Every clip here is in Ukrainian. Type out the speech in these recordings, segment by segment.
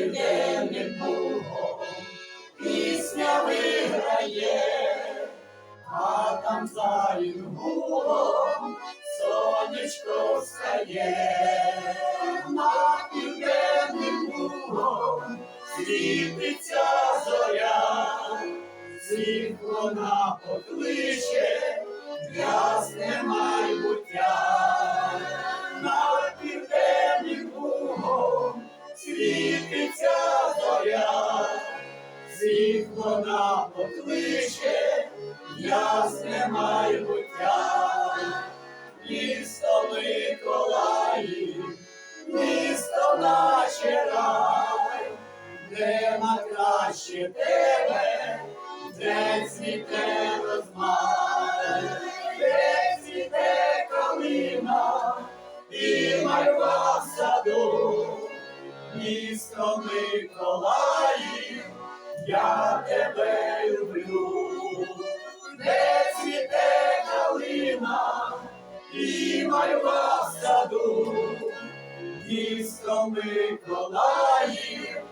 південним Бугом пісня виграє, а там за інгулом сонечко встає, над південним Бугом світиться зоря, всіх покличе, ясне вона покличе, ясне майбуття. Місто Миколаїв, місто наче рай, нема краще тебе, де цвіте розмай, де цвіте калина і майва в саду, місто Миколаїв, я майва в саду, місто Миколаїв,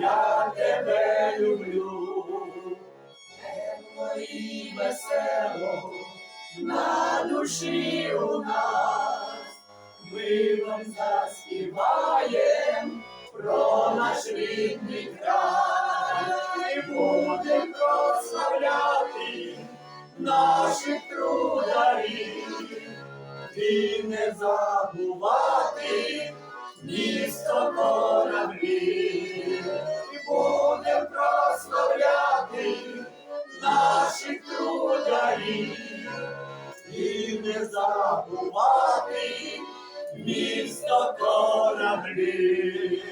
я тебе люблю, тепло і весело на душі у нас, ми вам заспіваєм про наш рідний край, і будем прославляти наших трударів, і не забувати місто кораблів, і будем прославляти наших трударів, і не забувати місто кораблів.